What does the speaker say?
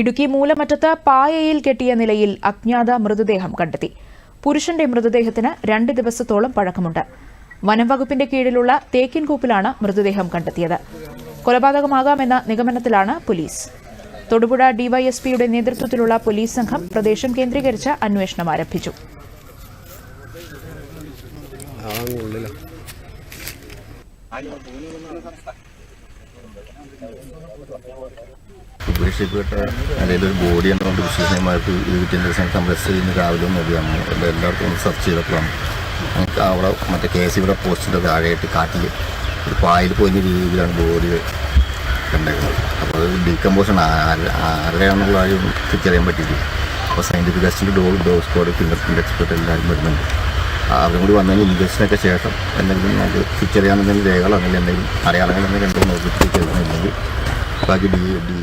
ഇടുക്കി മൂലമറ്റത്ത് പായയിൽ കെട്ടിയ നിലയിൽ അജ്ഞാത മൃതദേഹം കണ്ടെത്തി. പുരുഷന്റെ മൃതദേഹത്തിന് രണ്ട് ദിവസത്തോളം പഴക്കമുണ്ട്. വനംവകുപ്പിന്റെ കീഴിലുള്ള തേക്കിൻകൂപ്പിലാണ് മൃതദേഹം കണ്ടെത്തിയത്. കൊലപാതകമാകാമെന്ന നിഗമനത്തിലാണ് പോലീസ്. തൊടുപുഴ ഡിവൈഎസ്പിയുടെ നേതൃത്വത്തിലുള്ള പോലീസ് സംഘം പ്രദേശം കേന്ദ്രീകരിച്ച് അന്വേഷണം ആരംഭിച്ചു. ഉപേക്ഷിക്കപ്പെട്ട അല്ലെങ്കിൽ ഒരു ബോഡി എന്നുകൊണ്ട് വിശ്വസനീയമായിട്ട് ഇത് കിട്ടിയതിന്റെ ദിവസം എസ് ഇന്ന് രാവിലെ നോക്കിയാണ് എല്ലാ എല്ലായിടത്തും ഒന്ന് സെർച്ച് ചെയ്തപ്പോഴാണ് നമുക്ക് അവിടെ മറ്റേ കെ സി ഇവിടെ പോസ്റ്റിന്റെ താഴെയായിട്ട് കാട്ടിൽ ഒരു പായൽ പോയിന്ന രീതിയിലാണ് ബോഡി കണ്ടേക്കുന്നത്. അപ്പോൾ അത് ഡീകമ്പോഷൻ ആരുടെയാണെന്നുള്ള കാര്യം തിരിച്ചറിയാൻ പറ്റിയിട്ടില്ല അപ്പോൾ സയന്റിഫിക് ടെസ്റ്റിന്റെ dog dog squad fingerprint expert എല്ലാവരും വരുന്നുണ്ട്. അവരും കൂടി വന്നതിന് ഇൻജക്ഷനൊക്കെ ശേഷം എന്തെങ്കിലും നമുക്ക് തിരിച്ചറിയാൻ എന്തെങ്കിലും രേഖകളോ അല്ലെങ്കിൽ എന്തെങ്കിലും അടയാളങ്ങൾ എന്തെങ്കിലും ഉണ്ടോ നോക്കി ബാക്കി ഡി ഡി